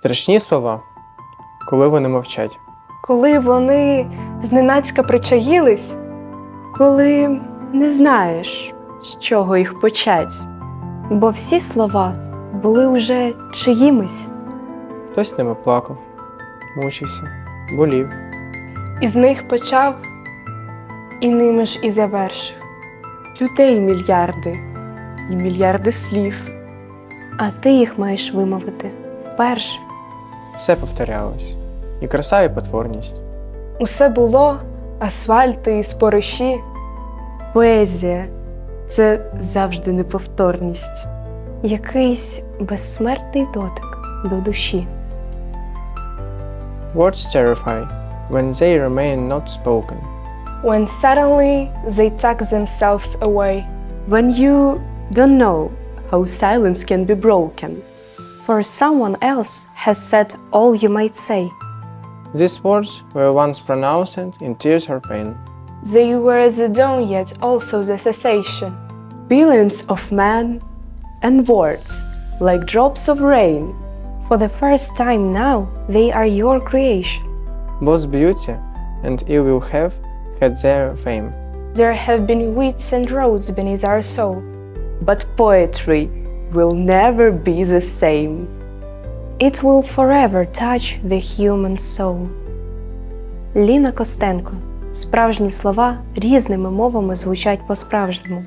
Страшні слова, коли вони мовчать. Коли вони зненацька причаїлись, коли не знаєш, з чого їх почать. Бо всі слова були уже чиїмись. Хтось ними плакав, мучився, болів. із них почав і ними ж і завершив. Людей мільярди і мільярди слів. А ти їх маєш вимовити вперше. Все повторялось. І краса, і потворність. Усе було асфальти і спориші, Поезія це завжди неповторність. Якийсь безсмертний дотик до душі. Words terrify when they remain not spoken. when suddenly they tuck themselves away. When you don't know how silence can be broken. For someone else has said all you might say. These words were once pronounced in tears or pain. They were the dawn yet also the cessation. Billions of men and words, like drops of rain, For the first time now, they are your creation. Both beauty and ill will have had their fame. There have been wits and roads beneath our soul. but poetry will never be the same. It will forever touch the human soul. Ліна Костенко. Справжні слова різними мовами звучать по-справжньому.